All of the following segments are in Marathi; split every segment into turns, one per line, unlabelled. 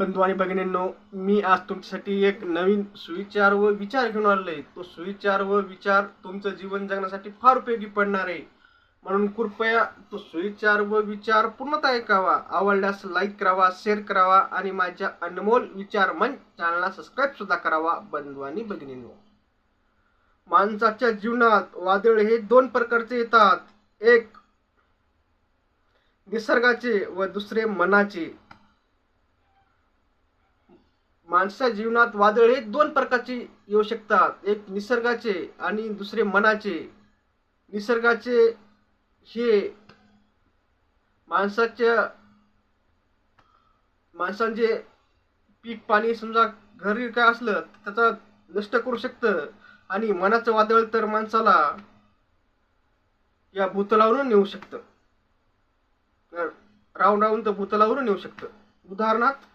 बंधू आणि भगिनींनो मी आज तुमच्यासाठी एक नवीन सुविचार व विचार घेऊन आलो आहे तो सुविचार व विचार तुमचं जीवन जगण्यासाठी फार उपयोगी पडणार आहे. म्हणून कृपया तो सुविचार व विचार पूर्णतः ऐकावा. आवडल्यास लाईक करावा शेअर करावा आणि माझ्या अनमोल विचार मन चॅनलला सबस्क्राईब सुद्धा करावा बंधू आणि भगिनींनो. माणसाच्या जीवनात वादळ हे दोन प्रकारचे येतात. एक निसर्गाचे व दुसरे मनाचे. माणसाच्या जीवनात वादळ हे दोन प्रकारचे येऊ शकतात. एक निसर्गाचे आणि दुसरे मनाचे. निसर्गाचे हे माणसाच्या माणसांचे पीक पाणी समजा घरी काय असलं त्याचा नष्ट करू शकतं. आणि मनाचं वादळ तर माणसाला या भूतलावरून नेऊ शकतं. राहून राहून तर भूतलावरून नेऊ शकतं. उदाहरणार्थ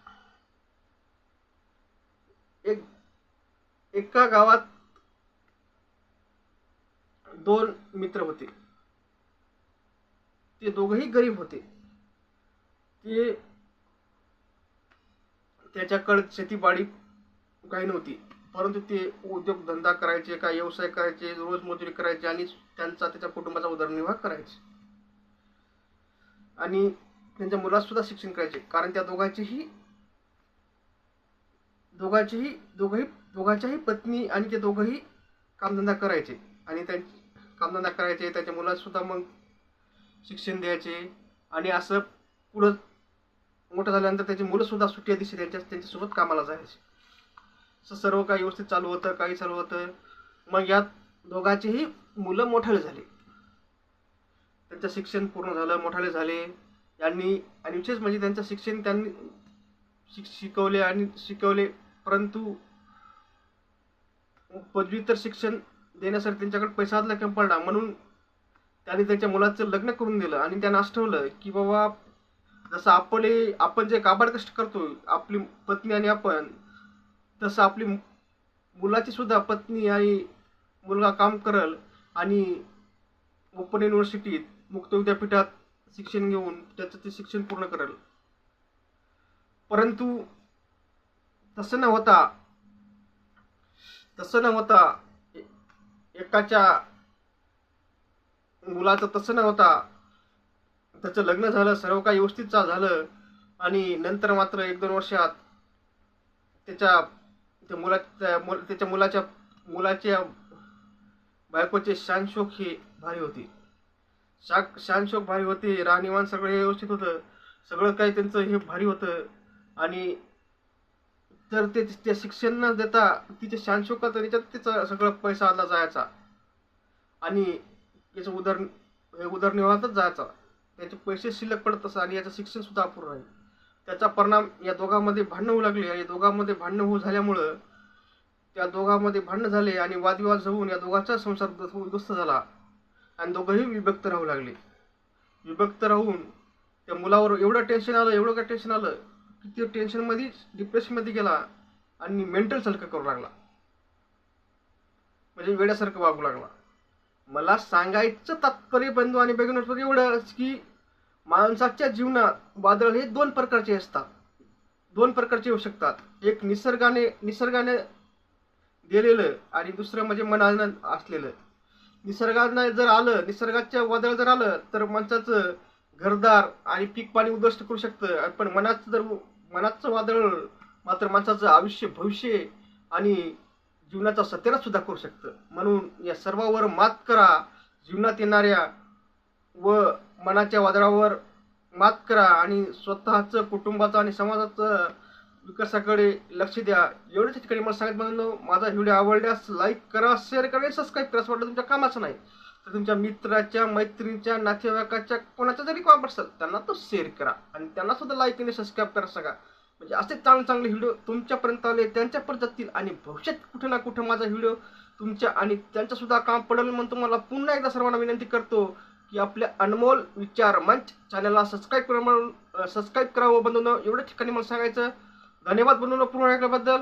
एक एका गावात दोन मित्र होते. ते दोघही गरीब होते. ते त्याच्याकडे शेतीबाडी काही नव्हती. परंतु ते उद्योगधंदा करायचे काय व्यवसाय करायचे रोज मजुरी करायचे आणि त्यांचा त्याच्या कुटुंबाचा उदरनिर्वाह करायचे. आणि त्यांच्या मुलात सुद्धा शिक्षण करायचे. कारण त्या दोघांचेही दोघांचेही दोघंही दोघांच्याही पत्नी आणि ते दोघंही कामधंदा करायचे. आणि त्यां कामधंदा करायचे त्याच्या मुलांसुद्धा मग शिक्षण द्यायचे. आणि असं पुढं मोठं झाल्यानंतर त्याची मुलंसुद्धा सुट्ट्या दिवशी त्यांच्या त्यांच्यासोबत कामाला जायचे. असं सर्व काही व्यवस्थित चालू होतं काही चालू होतं. मग यात दोघांचेही मुलं मोठाले झाले. त्यांचं शिक्षण पूर्ण झालं मोठाले झाले. यांनी आणि विशेष म्हणजे त्यांचं शिक्षण त्यांनी शिक शिकवले आणि शिकवले परंतु पदव्युत्तर शिक्षण देण्यासाठी त्यांच्याकडे पैसा असला कमी पडला म्हणून त्यांनी त्यांच्या मुलाचं लग्न करून दिलं आणि त्यांना असं ठेवलं की बाबा जसं आपले आपण जे काबाड कष्ट करतो आपली पत्नी आणि आपण तसं आपली मुलाची सुद्धा पत्नी आणि मुलगा काम करल आणि ओपन युनिव्हर्सिटीत मुक्त विद्यापीठात शिक्षण घेऊन त्याचं ते शिक्षण पूर्ण करेल. परंतु तसं न होता तसं न होता एकाच्या मुलाचं तसं न होता त्याचं लग्न झालं सर्व काही व्यवस्थित झालं आणि नंतर मात्र एक दोन वर्षात त्याच्या त्या मुलाच्या मुल त्याच्या मुलाच्या मुलाच्या बायकोचे शानशोक हे भारी होते. शाक शानशोक भारी होते राहणीमान सगळं हे व्यवस्थित होतं सगळं काही त्यांचं हे भारी होतं आणि तर ते त्या शिक्षण न देता तिचे शानशोकात त्याच्यात तिचा सगळं पैसा आला जायचा. आणि याचं उदर हे उदरनिर्वाहातच जायचा. त्याचे पैसे शिल्लक पडत असं आणि याचं शिक्षण सुद्धा अपूर्ण राहील त्याचा परिणाम या दोघांमध्ये भांडणं होऊ लागले आणि दोघांमध्ये भांडणं होऊ झाल्यामुळं त्या दोघांमध्ये भांडणं झाले आणि वादविवाद होऊन या दोघांचा संसार उद्ध्वस्त झाला. आणि दोघंही विभक्त राहू लागले. विभक्त राहून त्या मुलावर एवढं टेन्शन आलं एवढं काय टेन्शन आलं? की ते टेन्शनमध्ये डिप्रेशनमध्ये गेला आणि मेंटल सारखं करू लागला. म्हणजे वेड्यासारखं वागू लागला. मला सांगायचं तात्पर्य बंधू आणि बघितलं एवढंच की माणसाच्या जीवनात वादळ हे दोन प्रकारचे असतात. दोन प्रकारचे येऊ शकतात. एक निसर्गाने निसर्गाने दिलेलं आणि दुसरं म्हणजे मनानं असलेलं. निसर्गानं जर आलं निसर्गाच्या वादळ जर आलं तर माणसाचं घरदार आणि पीक पाणी उद्ध्वस्त करू शकतं. पण मनाचं जर मनाचं वादळ मात्र माणसाचं आयुष्य भविष्य आणि जीवनाचा सत्यानाश सुद्धा करू शकतं. म्हणून या सर्वावर मात करा. जीवनात येणाऱ्या व मनाच्या वादळावर मात करा आणि स्वतःचं कुटुंबाचं आणि समाजाचं विकासाकडे लक्ष द्या. एवढ्याच ठिकाणी मला सांगत म्हणून माझा व्हिडिओ आवडल्यास लाईक करा शेअर करा सबस्क्राईब करा असं वाटलं तुमच्या कामाचं नाही. तर तुमच्या मित्राच्या मैत्रिणीच्या नातेवाईकाच्या कोणाचा जरी काम असेल त्यांना तो शेअर करा. आणि त्यांना सुद्धा लाईक आणि सबस्क्राईब करा सगळा. म्हणजे असे चांगले चांगले व्हिडिओ तुमच्यापर्यंत आले त्यांच्यापर्यंत जातील आणि भविष्यात कुठे ना कुठे माझा व्हिडिओ तुमच्या आणि त्यांचंसुद्धा काम पडेल म्हणून तुम्हाला पुन्हा एकदा सर्वांना विनंती करतो की आपल्या अनमोल विचार मंच चॅनलला सबस्क्राईब करा म्हणून सबस्क्राईब करावं बनवणं एवढ्या ठिकाणी मला सांगायचं धन्यवाद बनवलं पूर्ण ऐकल्याबद्दल